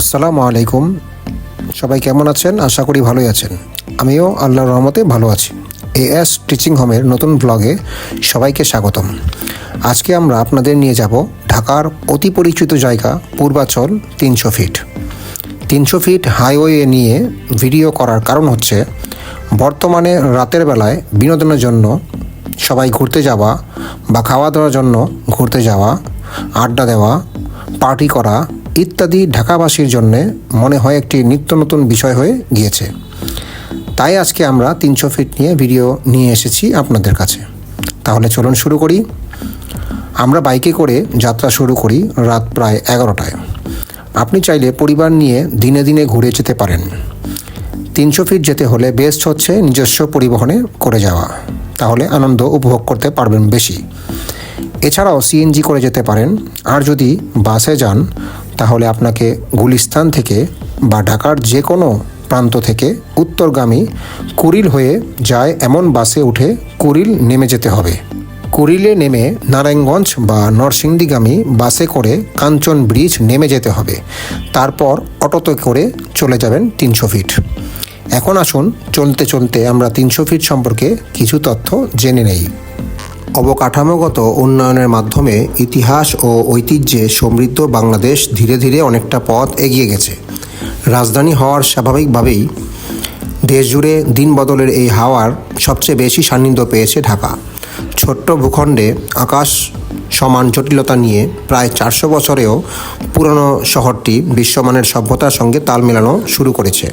আসসালামু আলাইকুম। সবাই কেমন আছেন? আশা করি ভালোই আছেন। আমিও আল্লাহর রহমতে ভালো আছি। এএস টিচিং হোমের নতুন ব্লগে সবাইকে স্বাগতম। আজকে আমরা আপনাদের নিয়ে যাব ঢাকার অতি পরিচিত জায়গা পূর্বাচল তিনশো ফিট। তিনশো ফিট হাইওয়ে নিয়ে ভিডিও করার কারণ হচ্ছে, বর্তমানে রাতের বেলায় বিনোদনের জন্য সবাই ঘুরতে যাওয়া বা খাওয়া দাওয়ার জন্য ঘুরতে যাওয়া, আড্ডা দেওয়া, পার্টি করা ইত্যাদি ঢাকাবাসীর জন্যে মনে হয় একটি নিত্য নতুন বিষয় হয়ে গিয়েছে। তাই আজকে আমরা তিনশো ফিট নিয়ে ভিডিও নিয়ে এসেছি আপনাদের কাছে। তাহলে চলুন শুরু করি। আমরা বাইকে করে যাত্রা শুরু করি রাত প্রায় এগারোটায়। আপনি চাইলে পরিবার নিয়ে দিনে দিনে ঘুরে যেতে পারেন। তিনশো ফিট যেতে হলে বেস্ট হচ্ছে নিজস্ব পরিবহনে করে যাওয়া। তাহলে আনন্দ উপভোগ করতে পারবেন বেশি। এছাড়াও সিএনজি করে যেতে পারেন। আর যদি বাসে যান তাহলে আপনাকে গুলিস্তান থেকে বা ঢাকার যে কোনো প্রান্ত থেকে উত্তরগামী কুড়িল হয়ে যায় এমন বাসে উঠে কুড়িল নেমে যেতে হবে। কুড়িলে নেমে নারায়ণগঞ্জ বা নরসিংদীগামী বাসে করে কাঞ্চন ব্রিজ নেমে যেতে হবে। তারপর অটোতে করে চলে যাবেন তিনশো ফিট। এখন আসুন, চলতে চলতে আমরা তিনশো ফিট সম্পর্কে কিছু তথ্য জেনে নেই। অবকাঠামোগত উন্নয়নের মাধ্যমে ইতিহাস ও ঐতিহ্যে সমৃদ্ধ বাংলাদেশ ধীরে ধীরে অনেকটা পথ এগিয়ে গেছে। রাজধানী হওয়ার স্বাভাবিকভাবেই দেশ জুড়ে দিন বদলের এই হাওয়ার সবচেয়ে বেশি সান্নিধ্য পেয়েছে ঢাকা। ছোট্ট ভূখণ্ডে আকাশ সমান জটিলতা নিয়ে প্রায় চারশো বছরেও পুরনো শহরটি বিশ্বমানের সভ্যতার সঙ্গে তাল মেলানো শুরু করেছে।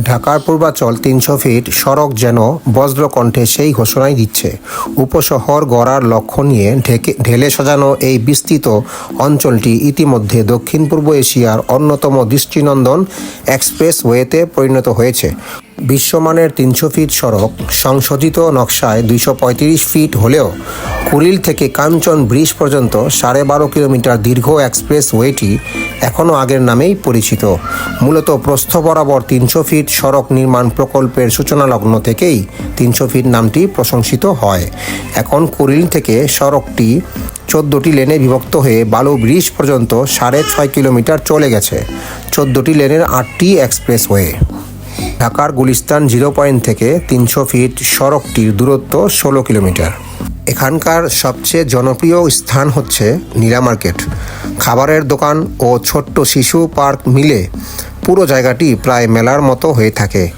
ঢাকার পূর্বাচল তিনশো ফিট সড়ক যেন বজ্রকণ্ঠে সেই ঘোষণাই দিচ্ছে। উপশহর গড়ার লক্ষ্য নিয়ে ঢেকে ঢেলে সাজানো এই বিস্তৃত অঞ্চলটি ইতিমধ্যে দক্ষিণ পূর্ব এশিয়ার অন্যতম দৃষ্টিনন্দন এক্সপ্রেসওয়েতে পরিণত হয়েছে। বিশ্বমানের তিনশো ফিট সড়ক সংশোধিত নকশায় দুইশো পঁয়ত্রিশ ফিট হলেও কুড়িল থেকে কাঞ্চন ব্রিজ পর্যন্ত সাড়ে বারো কিলোমিটার দীর্ঘ এক্সপ্রেসওয়েটি এখনও আগের নামেই পরিচিত। মূলত প্রস্থ বরাবর তিনশো ফিট সড়ক নির্মাণ প্রকল্পের সূচনা লগ্ন থেকেই তিনশো ফিট নামটি প্রশংসিত হয়। এখন কুড়িল থেকে সড়কটি চোদ্দোটি লেনে বিভক্ত হয়ে বালু ব্রিজ পর্যন্ত সাড়ে ছয় কিলোমিটার চলে গেছে। চোদ্দোটি লেনের আটটি এক্সপ্রেসওয়ে। ঢাকার গুলিস্তান জিরো পয়েন্ট থেকে তিনশো ফিট সড়কটির দূরত্ব ষোলো কিলোমিটার। এখানকার সবচেয়ে জনপ্রিয় স্থান হচ্ছে নীলা মার্কেট। খাবারের দোকান ও ছোট্ট শিশু পার্ক মিলে পুরো জায়গাটি প্রায় মেলার মতো হয়ে থাকে।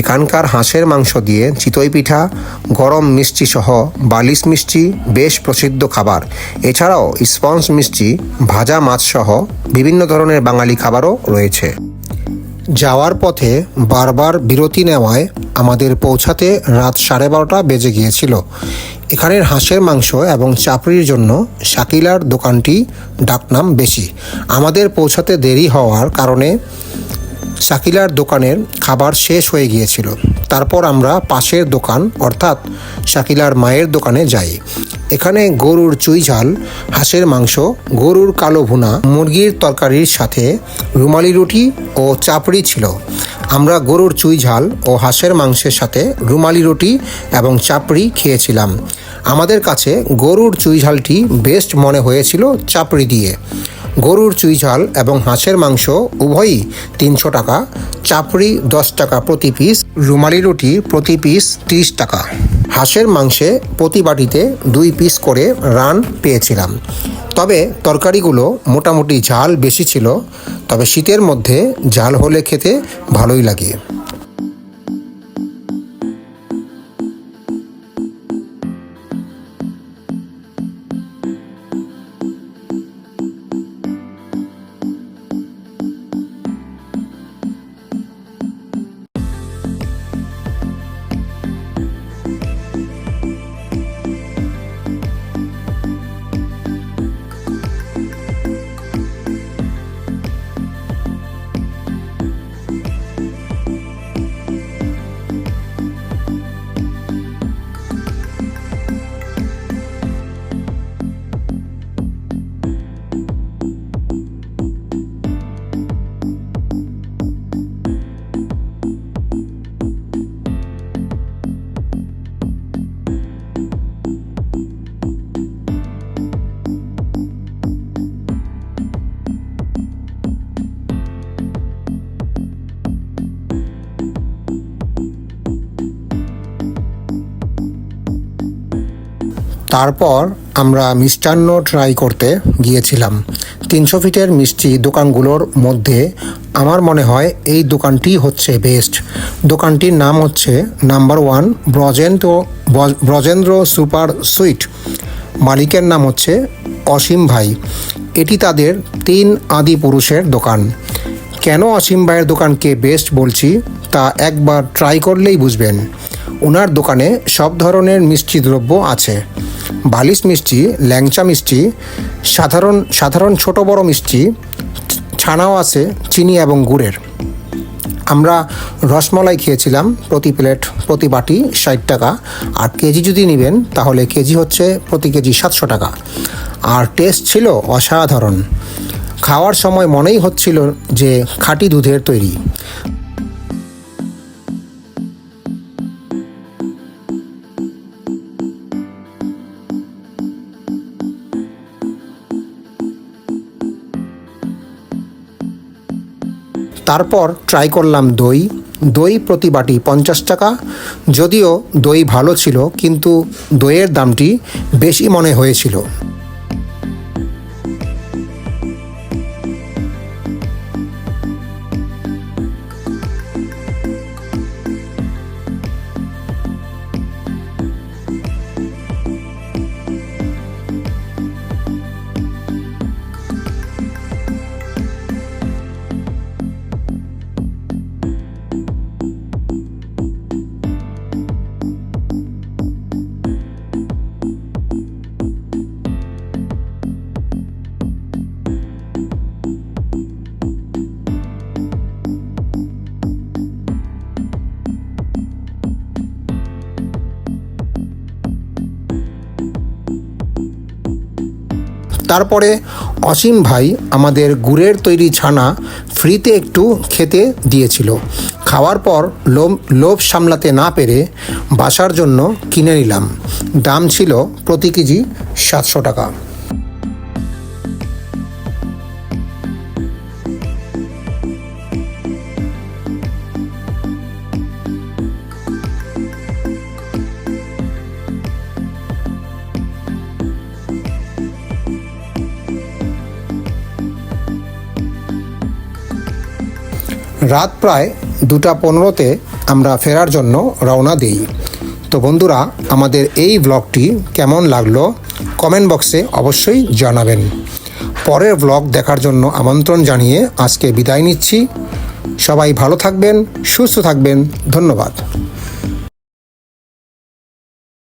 এখানকার হাঁসের মাংস দিয়ে চিতই পিঠা, গরম মিষ্টি সহ বালিশ মিষ্টি, বেশ প্রসিদ্ধ খাবার। এছাড়াও স্পঞ্জ মিষ্টি, ভাজা মাছ সহ বিভিন্ন ধরনের বাঙালি খাবারও রয়েছে। যাওয়ার পথে বারবার বিরতি নেওয়ায় আমাদের পৌঁছাতে রাত সাড়ে বারোটা বেজে গিয়েছিল। এখানের হাঁসের মাংস এবং চাপড়ির জন্য শাকিলার দোকানটি ডাকনাম বেশি। আমাদের পৌঁছাতে দেরি হওয়ার কারণে শাকিলার দোকানের খাবার শেষ হয়ে গিয়েছিল। তারপর আমরা পাশের দোকান, অর্থাৎ শাকিলার মায়ের দোকানে যাই। এখানে গরুর চুই ঝাল, হাঁসের মাংস, গরুর কালো ভুনা, মুরগির তরকারির সাথে রুমালি রুটি ও চাপড়ি ছিল। আমরা গরুর চুই ঝাল ও হাঁসের মাংসের সাথে রুমালি রুটি এবং চাপড়ি খেয়েছিলাম। আমাদের কাছে গরুর চুই ঝালটি বেস্ট মনে হয়েছিল চাপড়ি দিয়ে। গরুর চুই ঝাল এবং হাঁসের মাংস উভয়ই তিনশো টাকা, চাপড়ি দশ টাকা প্রতি পিস রুমালি রুটি প্রতি পিস তিরিশ টাকা। হাঁসের মাংসে প্রতি বাটিতে দুই পিস করে রান পেয়েছিলাম। তবে তরকারিগুলো মোটামুটি ঝাল বেশি ছিল, তবে শীতের মধ্যে ঝাল হলে খেতে ভালোই লাগে। তারপর আমরা মিষ্টান্ন ট্রাই করতে গিয়েছিলাম। তিনশো ফিটের মিষ্টি দোকানগুলোর মধ্যে আমার মনে হয় এই দোকানটি হচ্ছে বেস্ট দোকানটির নাম হচ্ছে number one Brajendra Brajendra super sweet. মালিকের নাম হচ্ছে অসীম ভাই। এটি তাদের তিন আদি পুরুষের দোকান। কেন অসীম ভাইয়ের দোকানকে বেস্ট বলছি তা একবার ট্রাই করলেই বুঝবেন। ওনার দোকানে সব ধরনের মিষ্টি দ্রব্য আছে। বালিশ মিষ্টি, ল্যাংচা মিষ্টি, সাধারণ সাধারণ ছোট বড় মিষ্টি, ছানাও আছে, চিনি এবং গুড়ের। আমরা রসমলাই খেয়েছিলাম প্রতি প্লেট প্রতি বাটি ষাট টাকা। আর কেজি যদি নেবেন, তাহলে কেজি হচ্ছে প্রতি কেজি সাতশো টাকা। আর টেস্ট ছিল অসাধারণ। খাওয়ার সময় মনেই হচ্ছিল যে খাঁটি দুধের তৈরি। তারপর ট্রাই করলাম দই। দই প্রতি বাটি পঞ্চাশ টাকা। যদিও দই ভালো ছিল, কিন্তু দইয়ের দামটি বেশি মনে হয়েছিল। তারপরে অসীম ভাই আমাদের গুড়ের তৈরি ছানা ফ্রিতে একটু খেতে দিয়েছিল। খাওয়ার পর লোভ লোভ সামলাতে না পেরে বাসার জন্য কিনে নিলাম। দাম ছিল প্রতি কেজি সাতশো টাকা। রাত প্রায় দুটা পনেরোতে আমরা ফেরার জন্য রওনা দিই। তো বন্ধুরা, আমাদের এই ব্লগটি কেমন লাগল কমেন্ট বক্সে অবশ্যই জানাবেন। পরের ব্লগ দেখার জন্য আমন্ত্রণ জানিয়ে আজকে বিদায় নিচ্ছি। সবাই ভালো থাকবেন, সুস্থ থাকবেন। ধন্যবাদ।